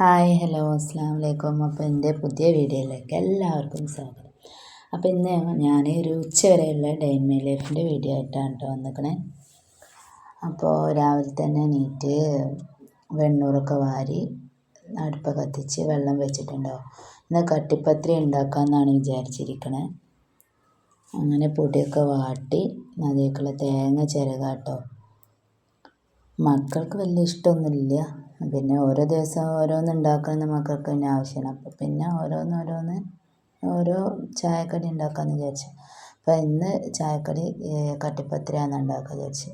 Hi hello അസ്സാം വലൈക്കും അപ്പോൾ എന്റെ പുതിയ വീഡിയോയിലേക്ക് എല്ലാവർക്കും സ്വാഗതം. അപ്പോൾ ഇന്ന് ഞാൻ ഒരു ഉച്ച വരെയുള്ള ഡൈൻമൈ ലൈഫിന്റെ വീഡിയോ ആയിട്ടാണ് കേട്ടോ വന്നിക്കണേ. അപ്പോൾ രാവിലെ തന്നെ നീറ്റ് വെണ്ണൂറൊക്കെ വാരി അടുപ്പ് കത്തിച്ച് വെള്ളം വെച്ചിട്ടുണ്ടോ? ഇന്ന് കട്ടിപ്പത്രി ഉണ്ടാക്കാമെന്നാണ് വിചാരിച്ചിരിക്കണേ. അങ്ങനെ പൊടിയൊക്കെ വാട്ടി അതേക്കുള്ള തേങ്ങ ചിരകാട്ടോ. മക്കൾക്ക് വലിയ ഇഷ്ടമൊന്നുമില്ല. പിന്നെ ഓരോ ദിവസം ഓരോന്ന് ഉണ്ടാക്കുന്ന മക്കൾക്ക് തന്നെ ആവശ്യമാണ് അപ്പോൾ പിന്നെ ഓരോന്ന് ഓരോന്ന് ഓരോ ചായക്കടി ഉണ്ടാക്കാമെന്ന് വിചാരിച്ചു. അപ്പോൾ ഇന്ന് ചായക്കടി കട്ടിപ്പത്തിരിയാണ് ഉണ്ടാക്കുക വിചാരിച്ചു.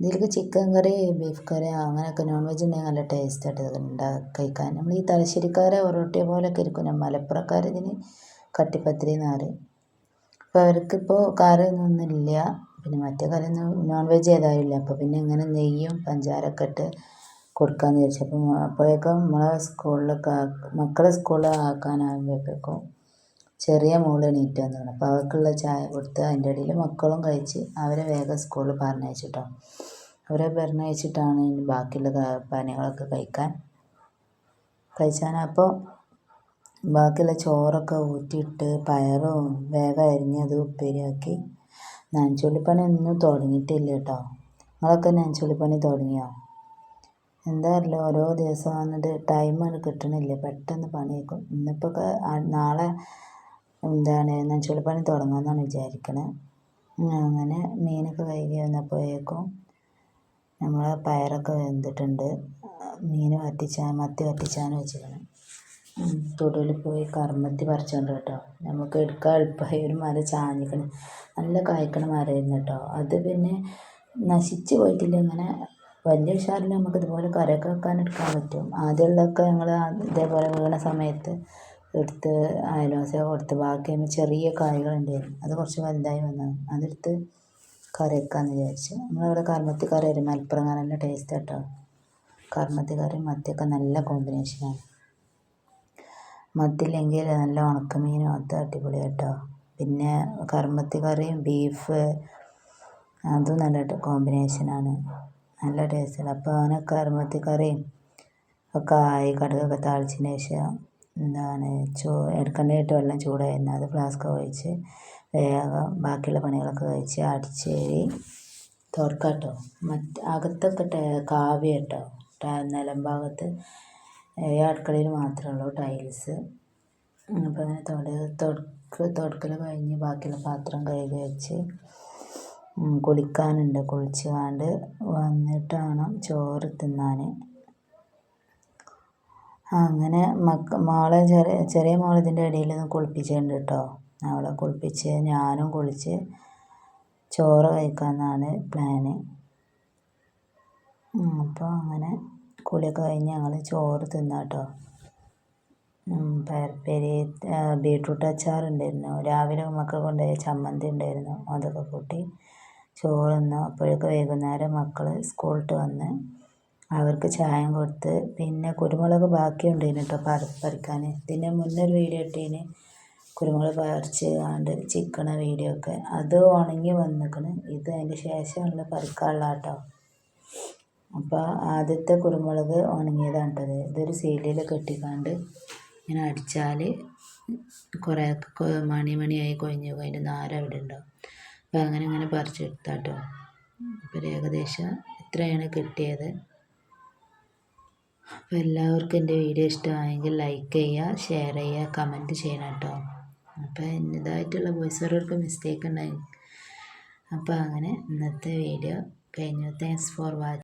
ഇതിലേക്ക് ചിക്കൻ കറി ബീഫ് കറി അങ്ങനെയൊക്കെ നോൺ വെജ് ഉണ്ടെങ്കിൽ നല്ല ടേസ്റ്റ് ആയിട്ട് ഉണ്ടാക്കി കഴിക്കാൻ. നമ്മൾ ഈ തലശ്ശേരിക്കാരെ ഒറോട്ടിയ പോലെയൊക്കെ ഇരിക്കും മലപ്പുറക്കാർ ഇതിന് കട്ടിപ്പത്തിരി എന്ന് പറയും. അപ്പോൾ അവർക്കിപ്പോൾ കറിയൊന്നും ഒന്നുമില്ല പിന്നെ മറ്റേ കറിയൊന്നും നോൺ വെജ് ഏതായാലും ഇല്ല. അപ്പോൾ പിന്നെ ഇങ്ങനെ നെയ്യും പഞ്ചാരൊക്കെ ഇട്ട് കൊടുക്കാമെന്ന് വിചാരിച്ചു. അപ്പം അപ്പോഴേക്കും നമ്മളെ സ്കൂളിലൊക്കെ മക്കളെ സ്കൂളിൽ ആക്കാനാകുമ്പോഴേക്കും ചെറിയ മോൾ എണീറ്റ് വന്നു. അപ്പോൾ അവർക്കുള്ള ചായ കൊടുത്ത് അതിന്റെ ഇടയിൽ മക്കളും കഴിച്ച് അവരെ വേഗം സ്കൂളിൽ പറഞ്ഞയച്ചു അവരെ പറഞ്ഞയച്ചിട്ടാണ് ഇനി ബാക്കിയുള്ള പനികളൊക്കെ കഴിക്കാൻ. കഴിച്ചാൽ അപ്പോൾ ബാക്കിയുള്ള ചോറൊക്കെ ഊറ്റിയിട്ട് പയറും വേഗം അരിഞ്ഞ് അത് ഉപ്പേരിയാക്കി. നനച്ചുള്ളിപ്പണി ഒന്നും തുടങ്ങിയിട്ടില്ല കേട്ടോ. നിങ്ങളൊക്കെ നനച്ചുള്ളിപ്പണി തുടങ്ങിയോ? എന്താ അറിയില്ല ഓരോ ദിവസം വന്നിട്ട് ടൈം കിട്ടണില്ല. പെട്ടെന്ന് പണിയേക്കും. ഇന്നിപ്പോൾ നാളെ എന്താണ് നനച്ചുള്ളിപ്പണി തുടങ്ങാമെന്നാണ് വിചാരിക്കണത് അങ്ങനെ മീനൊക്കെ കഴുകി വന്നപ്പോഴേക്കും നമ്മൾ പയറൊക്കെ വെന്തിട്ടുണ്ട്. മീൻ വറ്റിച്ചാൻ മത്തി വറ്റിച്ചാൻ വെച്ചിരിക്കണം. തൊടുവിൽ പോയി കർമ്മത്തി പറിച്ചുകൊണ്ട് കേട്ടോ നമുക്ക് എടുക്കാൻ എളുപ്പമായി ഒരു മരം ചാഞ്ഞിക്കണം. നല്ല കായ്ക്കണ മരമായിരുന്നു കേട്ടോ. അത് പിന്നെ നശിച്ച് പോയിട്ടില്ല. ഇങ്ങനെ വലിയ ഉഷാറിൽ നമുക്ക് ഇതുപോലെ കറിയൊക്കെ വെക്കാൻ എടുക്കാൻ പറ്റും. ആദ്യമുള്ളതൊക്കെ ഞങ്ങൾ ഇതേപോലെ വീണ സമയത്ത് എടുത്ത് അയൽവാസികൾക്ക് കൊടുത്ത് ബാക്കി ചെറിയ കായ്കളുണ്ടായിരുന്നു അത് കുറച്ച് വലുതായി വന്നത് അതെടുത്ത് കറി വെക്കാമെന്ന് വിചാരിച്ചു. നമ്മളിവിടെ കർമ്മത്തി കറി വരും മലപ്പുറം നല്ല ടേസ്റ്റ് കേട്ടോ കർമ്മത്തി കറി മത്തിയൊക്കെ നല്ല കോമ്പിനേഷനാണ് മത്തിയില്ലെങ്കിൽ നല്ല ഉണക്കമീനും അത് അടിപൊളി കേട്ടോ പിന്നെ കർമ്മത്തി കറിയും ബീഫ് അതും നല്ല കോമ്പിനേഷനാണ് നല്ല ടേസ്റ്റാണ്. അപ്പോൾ അങ്ങനെ കറുമത്തി കറിയും ഒക്കെ ആയി കടുകൊക്കെ താളിച്ചതിന് ശേഷം എന്താണ് ചോ എടുക്കേണ്ടതായിട്ട് വെള്ളം ചൂടായിരുന്നു. അത് ഫ്ലാസ്ക് ഒഴിച്ച് വേഗം ബാക്കിയുള്ള പണികളൊക്കെ കഴിച്ച് അടിച്ചേരി തുറക്കാം കേട്ടോ. മറ്റ് അകത്തൊക്കെ കാവ്യ കേട്ടോ. നിലം ഭാഗത്ത് ഈ അടുക്കളയിൽ മാത്രമേ ഉള്ളൂ ടൈൽസ്. അപ്പോൾ അങ്ങനെ തുടക്ക് തുടക്കൽ കഴിഞ്ഞ് ബാക്കിയുള്ള പാത്രം കഴുകി വെച്ച് കുളിക്കാനുണ്ട്. കുളിച്ച് കണ്ട് വന്നിട്ട് വേണം ചോറ് തിന്നാൻ അങ്ങനെ മക്ക മോളെ ചെറിയ ചെറിയ മോളിതിന്റെ ഇടയിൽ നിന്ന് കുളിപ്പിച്ചിട്ടുണ്ട് കേട്ടോ അവളെ കുളിപ്പിച്ച് ഞാനും കുളിച്ച് ചോറ് കഴിക്കാമെന്നാണ് പ്ലാന്. അപ്പോൾ അങ്ങനെ കുളിയൊക്കെ കഴിഞ്ഞ് ഞങ്ങൾ ചോറ് തിന്നാം കേട്ടോ പയർപ്പേരി ബീട്രൂട്ട് അച്ചാറുണ്ടായിരുന്നു. രാവിലെ മക്കൾ കൊണ്ടുപോയ ചമ്മന്തി ഉണ്ടായിരുന്നു. അതൊക്കെ കൂട്ടി ചോറ് തിന്നു അപ്പോഴേക്ക് വൈകുന്നേരം മക്കൾ സ്കൂളിട്ട് വന്ന് അവർക്ക് ചായം കൊടുത്ത് പിന്നെ കുരുമുളക് ബാക്കിയുണ്ടായിരുന്നു കേട്ടോ പറി പറിക്കാൻ ഇതിന്റെ മുന്നേ ഒരു വീഡിയോ ഇട്ടേന്. കുരുമുളക് പറിച്ച് കാണ്ട് ചിക്കണ വീഡിയോ ഒക്കെ. അത് ഉണങ്ങി വന്നിക്കണ്. ഇത് അതിന്റെ ശേഷമുള്ള പറിക്കാനുള്ള കേട്ടോ അപ്പോൾ ആദ്യത്തെ കുരുമുളക് ഉണങ്ങിയതാണ് കേട്ടത് ഇതൊരു സീലിൽ കെട്ടിക്കാണ്ട് ഇങ്ങനെ അടിച്ചാൽ കുറേ മണി മണിയായി കൊഴിഞ്ഞു. അതിന്റെ നാര അവിടെ ഉണ്ടാവും അപ്പോൾ അങ്ങനെ അങ്ങനെ പറിച്ചെടുത്താട്ടോ അപ്പോൾ ഏകദേശം ഇത്രയാണ് കിട്ടിയത്. അപ്പോൾ എല്ലാവർക്കും എന്റെ വീഡിയോ ഇഷ്ടമായെങ്കിൽ ലൈക്ക് ചെയ്യുക ഷെയർ ചെയ്യുക കമന്റ് ചെയ്യണം കേട്ടോ. അപ്പോൾ ഇന്നതായിട്ടുള്ള വോയിസ് ഓവർക്ക് മിസ്റ്റേക്ക് ഉണ്ടായി. അപ്പോൾ അങ്ങനെ ഇന്നത്തെ വീഡിയോ കഴിഞ്ഞു. Thanks for watching